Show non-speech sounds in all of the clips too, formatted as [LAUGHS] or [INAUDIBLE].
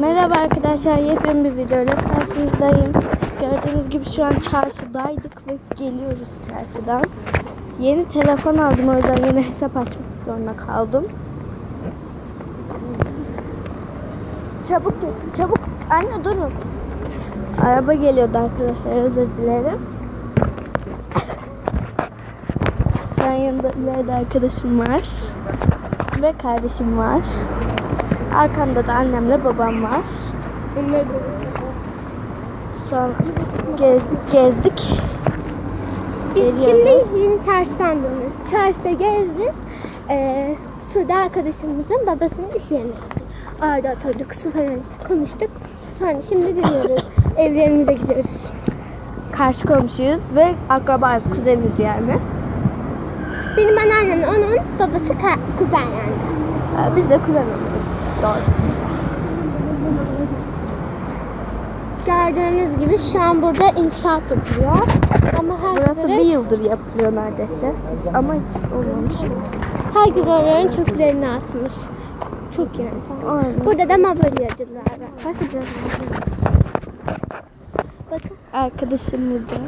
Merhaba arkadaşlar, yepyeni bir videoyla karşınızdayım. Gördüğünüz gibi şu an çarşıdaydık ve geliyoruz çarşıdan. Yeni telefon aldım, o yüzden yeni hesap açmak zorunda kaldım. Çabuk geçin, çabuk. Anne durun. Araba geliyordu arkadaşlar, özür dilerim. An yanında ileride arkadaşım var. Ve kardeşim var. Arkamda da annemle babam var. An gezdik gezdik. Biz şimdi yeni çarşıdan dönüyoruz. Çarşıda gezdik. Ee, Sude arkadaşımızın babasının iş yerine gittik. Orada oturduk, su falan içtik, konuştuk. Sonra şimdi dönüyoruz. [LAUGHS] Evlerimize gidiyoruz. Karşı komşuyuz ve akrabayız, kuzeniz yani. Benim anneannemle onun babası ka- kuzen yani. Ee, Biz de kuzen oluyoruz. Doğru. Gördüğünüz gibi şu an burada inşaat yapılıyor. Ama herkes, Burası bir yıldır yapılıyor neredeyse. Ama hiç olmamış. herkes oraların çöplerini atmış. Çok yani. Aynen. Burada da mobilyacılar var. Başka bir Bakın. Arkadaşım burada.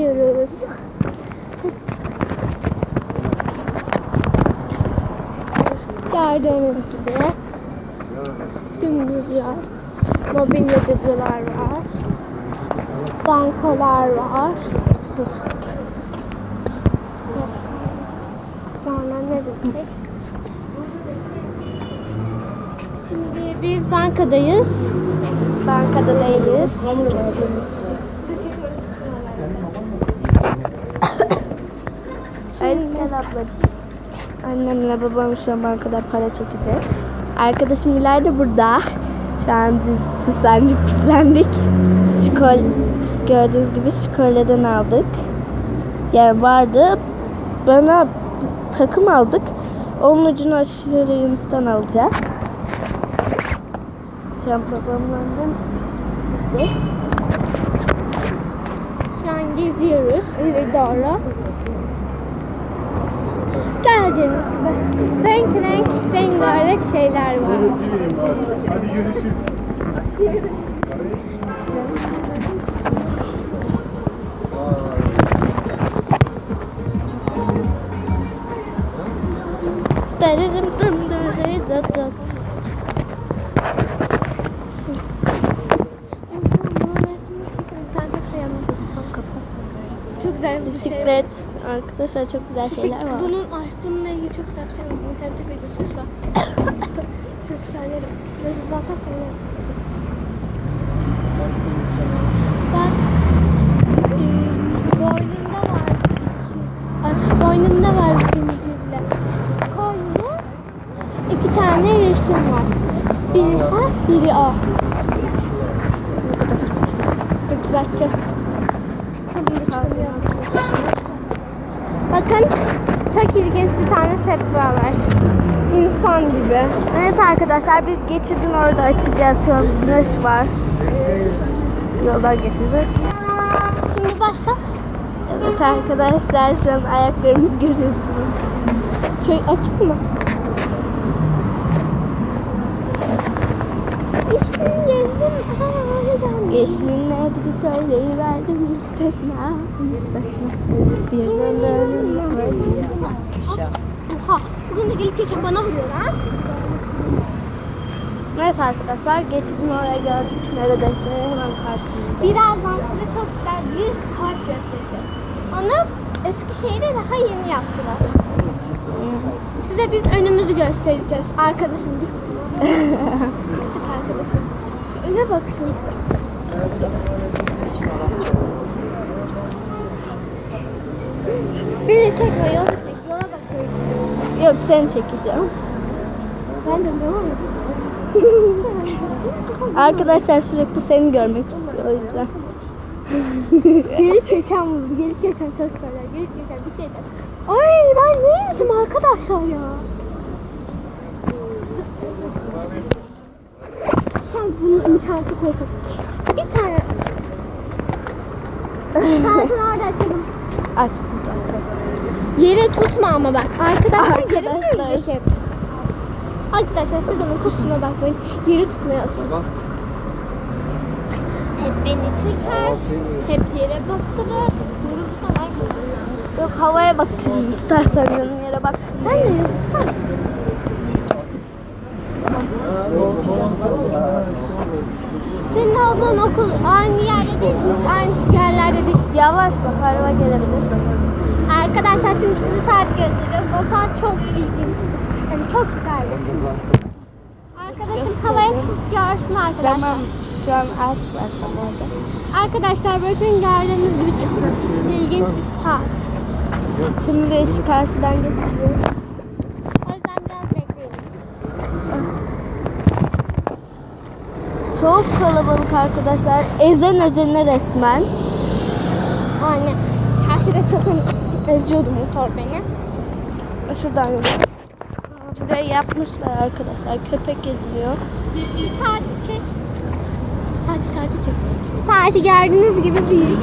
Şimdi geziyoruz. Gördüğünüz gibi dümdüz yer. Mobilyacılar var. Bankalar var. Sonra ne desek? Şimdi biz bankadayız. Bankada değiliz. Gel ablacığım. Annemle babam şu an bankada para çekecek. Arkadaşım ileride burada. Şu an biz süslendik, püslendik. Şkol, gördüğünüz gibi şkoleden aldık. Yani vardı. Bana takım aldık. Onun ucunu aşırı Yunus'tan alacağız. Şu an babamla annem gitti. Şu an geziyoruz eve doğru. Gördüğünüz gibi renk renk rengarenk şeyler var. Hadi görüşürüz. Darırım dım dırırı dıt dıt. Çok güzel bir şey. Arkadaşlar çok güzel şeyler var. Bunun, ay, bununla ilgili çok güzel bir şey var. İnternette videosu var. [LAUGHS] Siz söylerim. Ve siz zaten söylerim. Bak. e, Boynunda var. Ay, boynunda var zincirle. Koydu. İki tane resim var. Biri sen, biri o. Düzelteceğiz. Bakın çok ilginç bir tane sehpa var. İnsan gibi. Neyse arkadaşlar biz geçidin orada açacağız. Şu an güneş var. Yoldan geçeceğiz. Şimdi başla. Evet arkadaşlar şu an ayaklarımızı görüyorsunuz. Şey açık mı? İşte gezdim. Neydi söyleyiverdim müstesna. Müstesna. Bir dönelim var. Oha. Bugün de gelip geçip bana vuruyorlar. Neyse arkadaşlar geçidin oraya geldik. Neredeyse hemen karşımızda. Birazdan size çok güzel bir saat göstereceğim. Onu Eskişehir'de daha yeni yaptılar. Size biz önümüzü göstereceğiz. Arkadaşım. [LAUGHS] Öne baksın. Beni çekme yola çek. Yola bakıyorum. Yok seni çekeceğim. Ben de devam [LAUGHS] Arkadaşlar sürekli seni görmek istiyor o yüzden. gelip geçen. Gelip geçen söz söyler. Gelip geçen bir şey der. Ay ben neymişim arkadaşlar ya. Bunu internete koysak. Bir tane Saatin orada açalım. Açtım zaten. Yere tutma ama bak. Arkadaşlar yere Arkadaşlar. hep? Arkadaşlar siz onun kusuruna bakmayın. Yeri tutmaya alışırız. Hep beni çeker. Hep yere baktırır. Durursa ben. Yok havaya baktırayım istersen canım yere bak. Ben de yazılsam. Senin olduğun okul aynı yerde değil mi? Aynı yerlerde değil. Yavaş bak araba gelebilir. Arkadaşlar şimdi size saat gösteriyorum. O saat çok ilginçti. Yani çok güzeldi. Arkadaşım havaya tut görsün arkadaşlar. Tamam şu an aç bakalım orada. Arkadaşlar bakın gördüğünüz gibi çok ilginç bir saat. Şimdi ışık karşıdan geçiyor. O yüzden biraz bekleyin. Çok kalabalık arkadaşlar. Ezen ezene resmen. Anne çarşıda sakın eziyordu motor beni. Şuradan yürü. Burayı yapmışlar arkadaşlar. Köpek geziliyor. Saati çek. Saati saati çek. Saati gördüğünüz gibi büyük.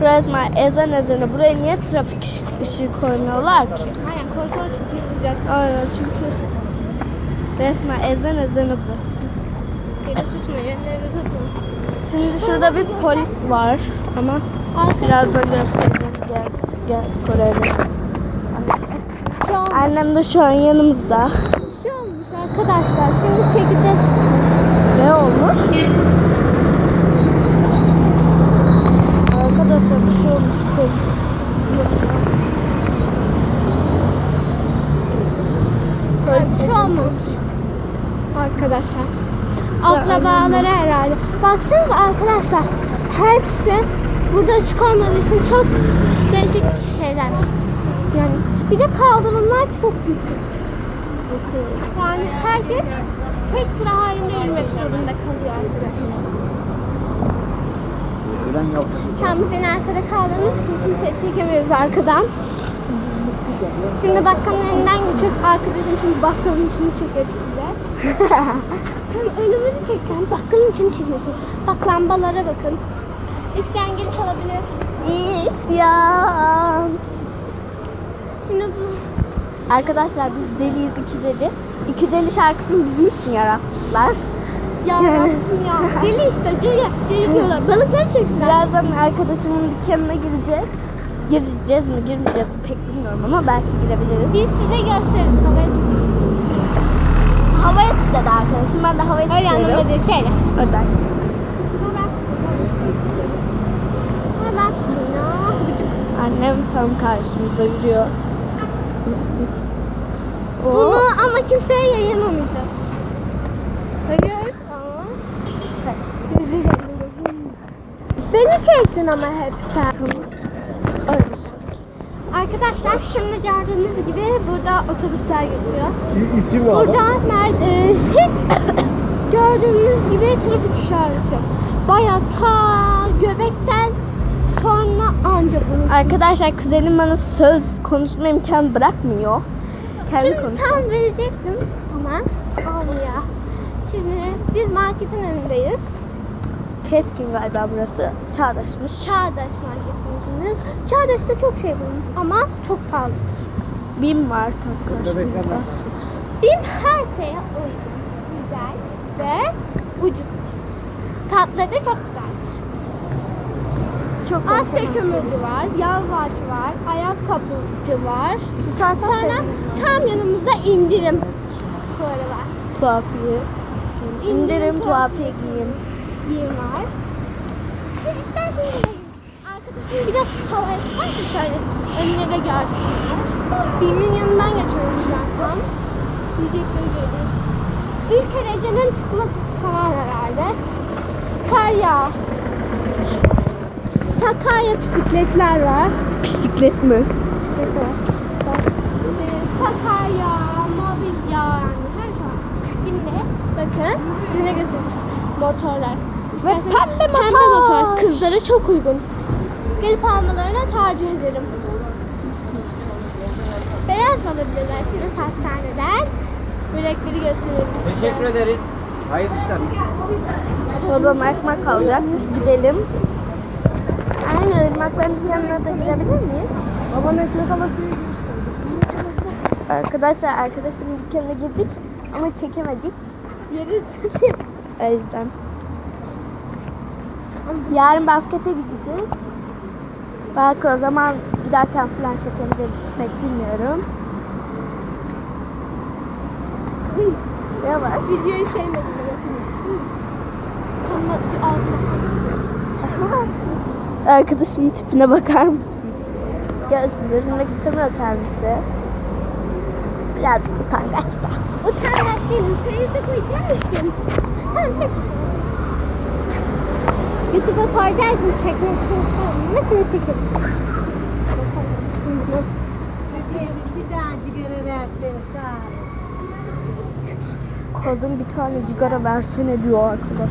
Resmen ezen ezene. Buraya niye trafik ışığı koymuyorlar ki? Aynen korkuyor çok yazacak. Aynen çünkü resmen ezen ezene bu. Yere tutma yönlerini tutun. Şimdi şurada bir polis var ama birazdan göstereceğim. Gel, şu an Annem de şu an yanımızda. bir şey olmuş arkadaşlar. Şimdi çekeceğiz. Ne olmuş? Arkadaşlar bir şey olmuş. Polis. Bir şey olmuş. Arkadaşlar akrabaları herhalde. Baksanıza arkadaşlar hepsi burada açık olmadığı için çok değişik şeyler. Yani bir de kaldırımlar çok küçük. Yani herkes tek sıra halinde yürümek zorunda kalıyor arkadaşlar. Şu an biz yine arkada kaldığımız için kimseyi çekemiyoruz arkadan. Şimdi bakkalın önünden geçiyoruz. Arkadaşım şimdi bakkalın içini çeker size. [LAUGHS] Tam şey, 180 bakkalın içini çekiyorsun. Bak lambalara bakın. İsteyen geri çalabilir. İsyan. Şimdi bu... Arkadaşlar biz deliyiz iki deli. İki deli şarkısını bizim için yaratmışlar. Ya ya. [LAUGHS] Deli işte. Deli, deli diyorlar. Balıkları çeksinler. Birazdan arkadaşımın dükkanına gireceğiz. Gireceğiz mi girmeyeceğiz mi pek bilmiyorum ama belki girebiliriz. Biz size gösteririz. Haberiniz Havaya tut dedi arkadaşım. Ben de havaya Öyle tutuyorum. anlamda değil. Şeyle. Oradan. Annem tam karşımızda yürüyor. Bunu ama kimseye yayınlamayacağız. Hayır. Ama. Beni çektin ama hep sen. Arkadaşlar şimdi gördüğünüz gibi burada otobüsler geçiyor. İsim var. Burada nerede e, hiç [COUGHS] gördüğünüz gibi trafik işareti yok. Bayağı ta göbekten sonra ancak bunu. Arkadaşlar kuzenim bana söz konuşma imkanı bırakmıyor. Kendi Şimdi konuşuyor. tam verecektim ama olmuyor. Şimdi biz marketin önündeyiz. Keskin galiba burası. Çağdaşmış. Çağdaş marketimizin. Çağdaş'ta çok şey bulunur ama çok pahalı. Bim var karşımızda. Bim her şeye uygun. Güzel ve ucuz. Tatları da çok güzeldir. Çok Asya kömürcü var, yalvaç var, ayakkabıcı var. Sonra tam yanımızda indirim fuarı var. Tuhafiye. İndirim İndirim tuhafiye giyim. Giyim var. Siz isterseniz Arkadaşım biraz havaya tutar mı şöyle önüne de görsünler. Bim'in yanından geçiyoruz şu an tam. Yiyecekleri görüyoruz. Ülke Ece'nin çikolatası falan herhalde. Kar yağı. Sakarya bisikletler var. Bisiklet mi? Bisiklet var. Ee, Sakarya, mobilya yani her şey var. Şimdi bakın size göstereyim. Motorlar. Ve İsterseniz pembe pembe motor. motor. Kızlara çok uygun. Gelip almalarına tercih ederim. Beyaz alabilirler şimdi pastaneden. Börekleri gösterelim size. Teşekkür ederiz. Hayır işler. Babam ekmek alacak. Biz gidelim. Aynen ırmakların yanına da girebilir miyiz? Babam ekmek alasını Arkadaşlar arkadaşımın dükkanına girdik ama çekemedik. Yeri [LAUGHS] O yüzden. Yarın baskete gideceğiz. Belki o zaman giderken falan çekebiliriz. Pek bilmiyorum. Yavaş. videoyu sevmedim. Arkadaşımın tipine bakar mısın? Göz görünmek istemiyor kendisi. Birazcık utangaç da. Utanmaz değilim. Teyze koyacak mısın? Tamam çek. YouTube'a koyacaksın çekmek. Nasıl çekelim? Kadın bir tane cigara versene diyor arkadaş.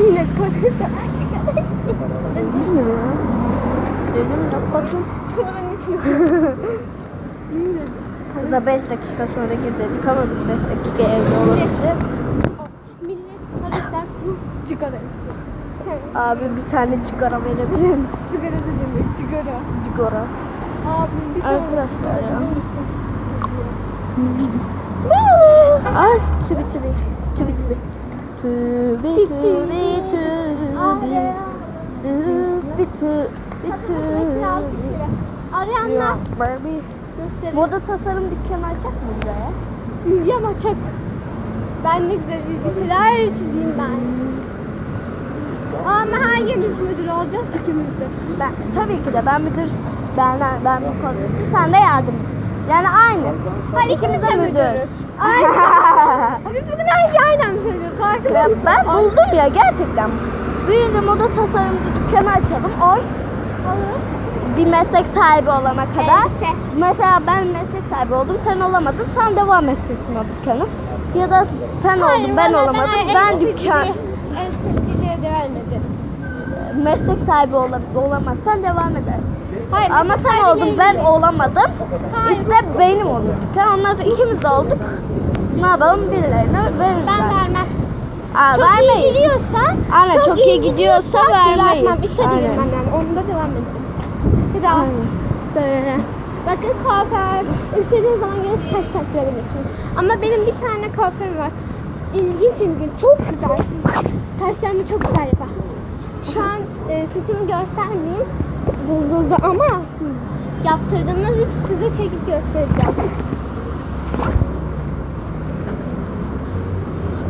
Yine koyacak. Değil mi ya? Dedim de kadın. Çorbanın içine Kıza 5 dakika sonra girecektik ama biz 5 dakika evde olabilir. Millet sarıklar sigara istiyor. Abi bir tane cigara verebilir misin? Sigara da demek sigara. Cigara. Abi bir tane Arkadaşlar ya. Ay tübi tübi. Tübi tübi. Tübi tübi tübi. Tübi tübi tübi. Arayanlar. Moda tasarım dükkanı açacak mı buraya? Müziğe açak. Ben ne güzel bilgisayar çizeyim ben. Ama hangimiz müdür olacağız ikimiz de. Ben, tabii ki de ben müdür, ben, ben bu konuda. Sen de yardım. Yani aynı. Hayır ikimiz de müdürüz. Aynen. [LAUGHS] Biz bugün her şeyi aynen söylüyoruz. Farkında mısın? ben buldum ya gerçekten. Büyüyünce moda tasarımcı dükkanı açalım. Oy. Olur. Bir meslek sahibi olana kadar. Elbise. Mesela ben meslek sahibi oldum, sen olamadın. Sen devam ettirsin o dükkanı. Ya da sen Hayır, oldun, ben olamadım. Ben el- dükkan El devam ederim. meslek sahibi ola, olamazsan devam eder. Hayır. Ama sen oldun, ben olamadım. Hayır. İşte benim oldu dükkan. Ondan sonra ikimiz de olduk. Ne yapalım birilerine veririz. Ben vermem. Aa, Çok vermeyiz. iyi gidiyorsan, Aynen, çok iyi gidiyorsa vermeyiz. Bırakmam. Aynen. değilim ben yani. Onda devam ederim. Bir daha. Aynen. Böyle. Bakın kuaför. İstediğiniz zaman gelip saç taktırabilirsiniz. Ama benim bir tane kuaförüm var. İlginç ilginç. Çok güzel. Saçlarını çok güzel yapar. Şu an e, saçımı göstermeyeyim. Bozuldu ama yaptırdığımda size çekip göstereceğim.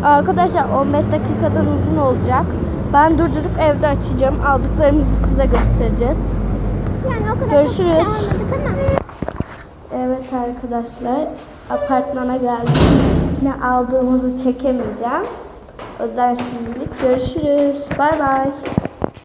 Arkadaşlar 15 dakikadan uzun olacak. Ben durdurup evde açacağım. Aldıklarımızı size göstereceğiz. Yani o kadar Görüşürüz. çok şey. Evet arkadaşlar apartmana geldik. Ne aldığımızı çekemeyeceğim. O yüzden şimdilik görüşürüz. Bay bay.